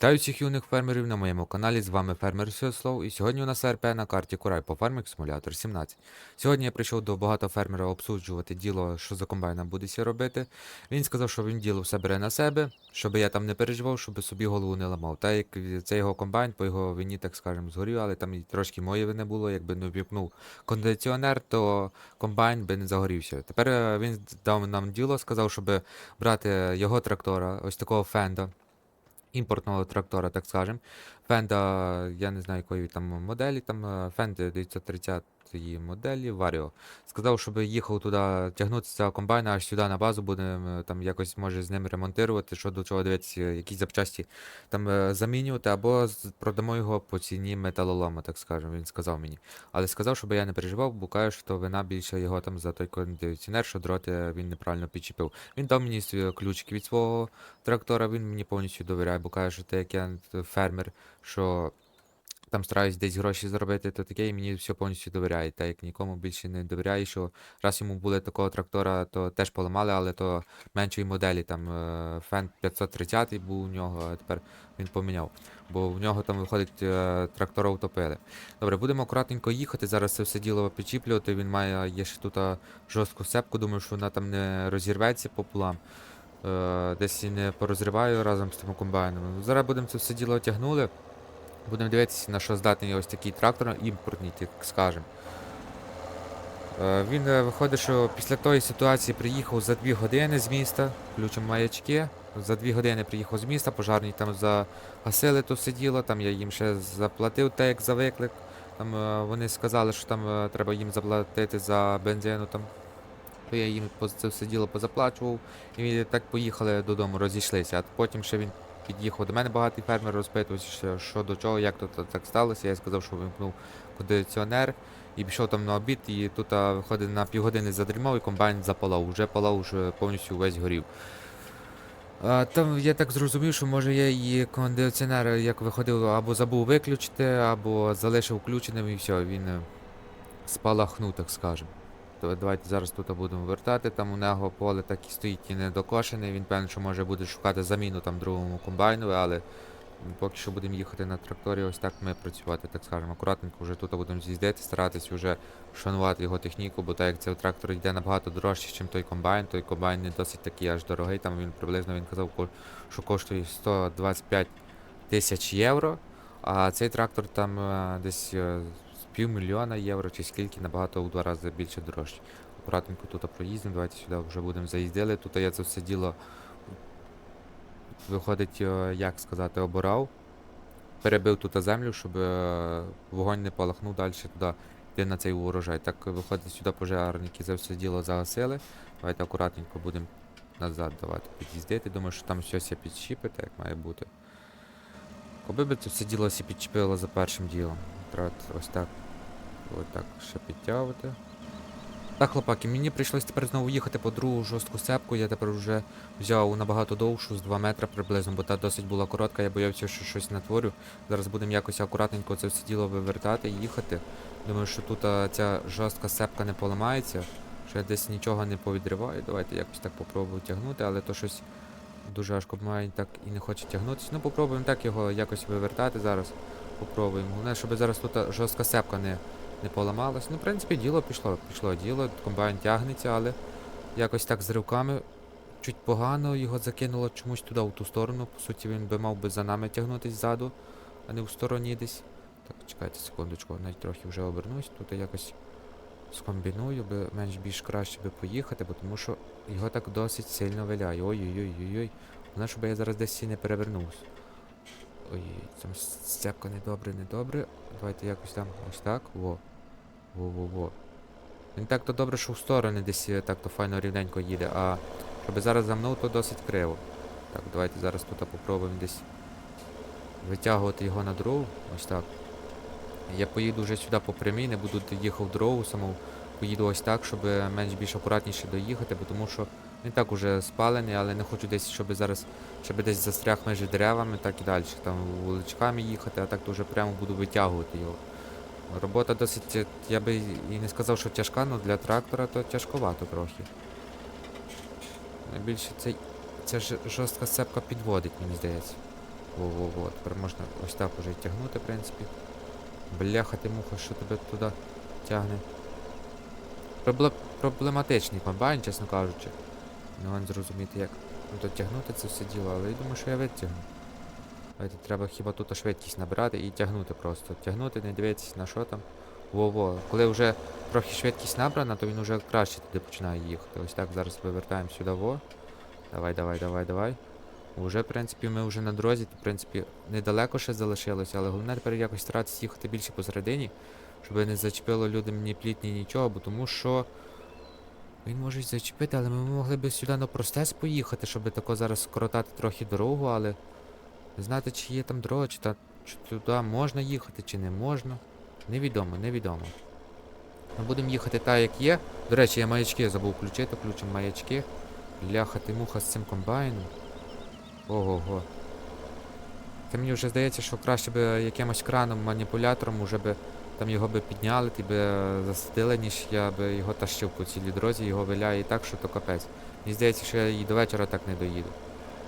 Вітаю всіх юних фермерів на моєму каналі. З вами фермер Святослав. І сьогодні у нас РП на карті Курай по фармік Симулятор 17. Сьогодні я прийшов до багато фермера обсуджувати діло, що за комбайном будеться робити. Він сказав, що він діло все бере на себе, щоб я там не переживав, щоб собі голову не ламав. Та як це його комбайн, по його вині, так скажемо, згорів, але там і трошки моєї вини було. Якби не ввіпнув кондиціонер, то комбайн би не загорівся. Тепер е, він дав нам діло, сказав, щоб брати його трактора, ось такого фенда імпортного трактора, так скажем. Фенда, я не знаю, якої там моделі, там Фенда 930 п'ятої моделі Варіо. Сказав, щоб їхав туди тягнутися цього комбайна, аж сюди на базу будемо е, там якось може з ним ремонтувати, що до чого дивитися, е, якісь запчасті там е, замінювати, або продамо його по ціні металолома, так скажемо, він сказав мені. Але сказав, щоб я не переживав, бо каже, що вина більше його там за той кондиціонер, що дроти він неправильно підчепив. Він дав мені ключик від свого трактора, він мені повністю довіряє, бо каже, що те, як я фермер, що там стараюсь десь гроші заробити, то таке, і мені все повністю довіряє. Та як нікому більше не довіряє, що раз йому були такого трактора, то теж поламали, але то меншої моделі. Там Фен 530 був у нього, а тепер він поміняв. Бо в нього там виходить е, трактора утопили. Добре, будемо акуратненько їхати. Зараз це все діло підчіплювати. Він має є ще тут жорстку сепку, думаю, що вона там не розірветься пополам. Е, десь і не порозриваю разом з тим комбайном. Зараз будемо це все діло тягнули. Будемо дивитися, на що здатний ось такий трактор, імпортний, так скажем. Е, Він е, виходить, що після тої ситуації приїхав за 2 години з міста, включимо маячки. За 2 години приїхав з міста, пожарні там загасили то все діло, там я їм ще заплатив так як за виклик. Там е, вони сказали, що там треба їм заплатити за бензину там. То я їм це все діло позаплачував. І так поїхали додому, розійшлися. А потім ще він під'їхав до мене багатий фермер, розпитувався, що, до чого, як тут так сталося. Я сказав, що вимкнув кондиціонер і пішов там на обід, і тут виходить на півгодини задрімав і комбайн запалав. Уже палав, уже повністю весь горів. А, там я так зрозумів, що може я і кондиціонер, як виходив, або забув виключити, або залишив включеним і все, він е, спалахнув, так скажемо. То давайте зараз тут будемо вертати. Там у нього поле так і стоїть і не докошене. Він певно, що може буде шукати заміну там другому комбайну, але поки що будемо їхати на тракторі, ось так ми працювати, так скажемо. Акуратненько вже тут будемо з'їздити, старатися вже шанувати його техніку, бо так як цей трактор йде набагато дорожче, ніж той комбайн. Той комбайн не досить такий аж дорогий. Там він приблизно він казав, що коштує 125 тисяч євро. А цей трактор там е, десь е, півмільйона євро чи скільки набагато у два рази більше дорожче. Акуратненько тут проїздимо, давайте сюди вже будемо заїздили. Тут я це все діло виходить, е, як сказати, обирав. Перебив тут землю, щоб е, вогонь не полахнув далі туди йти на цей урожай. Так виходить сюди пожарники це все діло загасили. Давайте акуратненько будемо назад давати під'їздити. Думаю, що там щось підщіпити, як має бути. Коби би це все діло всі підчепило за першим ділом. Треба ось так. Ось так ще підтягувати. Так, хлопаки, мені прийшлось тепер знову їхати по другу жорстку сепку. Я тепер вже взяв набагато довшу, з 2 метри приблизно, бо та досить була коротка, я боявся, що щось натворю. Зараз будемо якось акуратненько це все діло вивертати і їхати. Думаю, що тут а, ця жорстка сепка не поламається, що я десь нічого не повідриваю. Давайте якось так попробую тягнути, але то щось дуже аж комбайн так і не хоче тягнутися. Ну попробуємо так його якось вивертати зараз. Попробуємо. Головне, щоб зараз тут жорстка сепка не, не поламалась. Ну, в принципі, діло пішло, пішло діло, комбайн тягнеться, але якось так з ривками чуть погано його закинуло чомусь туди, в ту сторону. По суті, він би мав би за нами тягнутись ззаду, а не в стороні десь. Так, чекайте секундочку, навіть трохи вже обернусь, тут якось скомбіную, би менш більш краще би поїхати, бо тому що його так досить сильно виляє. Ой-ой-ой-ой-ой. Головне, щоб я зараз десь і не перевернувся. Ой, там сцепка недобре, недобре. Давайте якось там ось так. Во. Во-во-во. Він так то добре, що в сторони десь е, так то файно рівненько їде, а щоб зараз за мною, то досить криво. Так, давайте зараз тут попробуємо десь витягувати його на дорогу. Ось так. Я поїду вже сюди по прямій, не буду їхав в дорогу саму. Поїду ось так, щоб менш більш акуратніше доїхати, бо тому що він так уже спалений, але не хочу десь, щоб зараз щоб десь застряг між деревами, так і далі. Там вуличками їхати, а так то вже прямо буду витягувати його. Робота досить, я би і не сказав, що тяжка, але для трактора то тяжковато трохи. Найбільше цей, ця ж жорстка сцепка підводить, мені здається. Во-во-во, тепер можна ось так уже тягнути, в принципі. Бляха ти муха, що тебе туди тягне. Пробле- Проблематичний комбайн, чесно кажучи. Не зрозуміти як. Ну то тягнути це все діло, але я думаю, що я витягну. Давайте треба хіба тут швидкість набирати і тягнути просто. Тягнути, не дивитися на що там. Во-во. Коли вже трохи швидкість набрана, то він вже краще туди починає їхати. Ось так зараз вивертаємо сюди во. Давай, давай, давай, давай. Уже, в принципі, ми вже на дорозі, в принципі, недалеко ще залишилося, але головне тепер якось старатися їхати більше посередині, щоб не зачепило людям ні пліт, ні нічого, бо тому що. Він може зачепити, але ми могли б сюди на простець поїхати, щоб тако зараз скоротати трохи дорогу, але не знати, чи є там дорога, чи, та, чи туди можна їхати, чи не можна. Невідомо, невідомо. Ми будемо їхати так, як є. До речі, я маячки забув включити, включимо маячки. Ляха ти муха з цим комбайном. Ого-го. Та мені вже здається, що краще би якимось краном, маніпулятором уже би там його би підняли, ти би засадили, ніж я би його тащив по цілій дорозі, його виляє і так, що то капець. Мені здається, що я і до вечора так не доїду.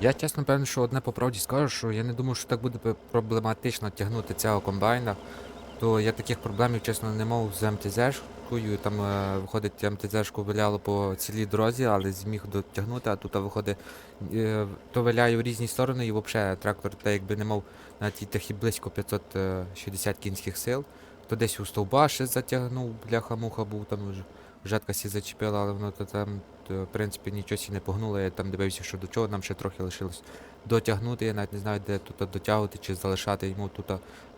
Я чесно певно, що одне по правді скажу, що я не думаю, що так буде проблематично тягнути цього комбайна. То я таких проблемів, чесно, не мав з МТЗ-шкою. Там е, виходить, МТЗ-шку виляло по цілій дорозі, але зміг дотягнути, а тут виходить, е, то виляє в різні сторони, і взагалі трактор та якби не мав тих і близько 560 кінських сил. То десь у стовба ще затягнув, бляха-муха був там вже. Жатка сі зачепила, але воно то там, то, в принципі, нічого сі не погнуло. Я там дивився, що до чого нам ще трохи лишилось дотягнути. Я навіть не знаю, де тут дотягувати, чи залишати йому тут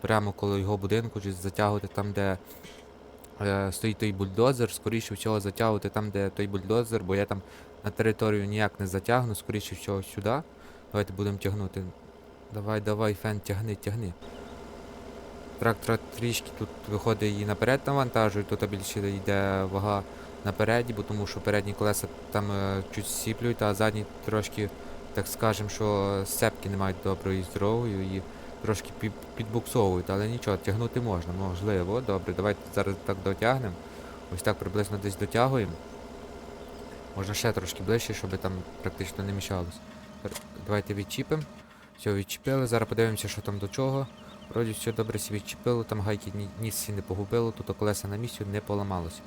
прямо коло його будинку, чи затягувати там, де е, стоїть той бульдозер. Скоріше всього затягувати там, де той бульдозер, бо я там на територію ніяк не затягну, скоріше всього сюди. Давайте будемо тягнути. Давай, давай, фен, тягни, тягни. Трактор трішки тут виходить і наперед навантажує, тут більше йде вага напереді, бо тому що передні колеса там е, чуть сіплюють, а задні трошки, так скажем, що сцепки не мають доброї здоровою і трошки підбуксовують, але нічого, тягнути можна, можливо. Добре, давайте зараз так дотягнемо. Ось так приблизно десь дотягуємо. Можна ще трошки ближче, щоб там практично не мішалось. Давайте відчіпимо. Все, відчіпили. Зараз подивимося, що там до чого. Вроді все добре собі відчепило, там гайки нісці не погубило, тут колеса на місці не поламалося.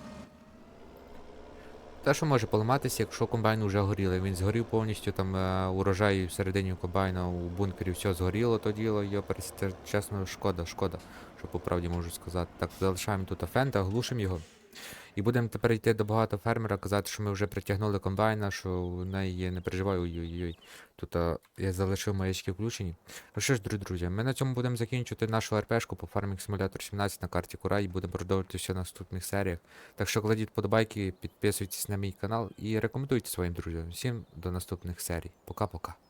Те, що може поламатися, якщо комбайн вже горілий. Він згорів повністю, там е, урожай всередині комбайна у бункері все згоріло, то діло, його чесно, шкода, шкода, що по правді можу сказати. Так, залишаємо тут фента, глушимо його. І будемо тепер йти до багато фермера, казати, що ми вже притягнули комбайна, що в неї є, не переживай, ой-ой-ой. Тут а, я залишив маячки включені. Ну що ж, друзі, ми на цьому будемо закінчувати нашу РПшку по Farming Simulator 17 на карті Курай і будемо продовжувати все в наступних серіях. Так що кладіть подобайки, підписуйтесь на мій канал і рекомендуйте своїм друзям. Всім до наступних серій. Пока-пока.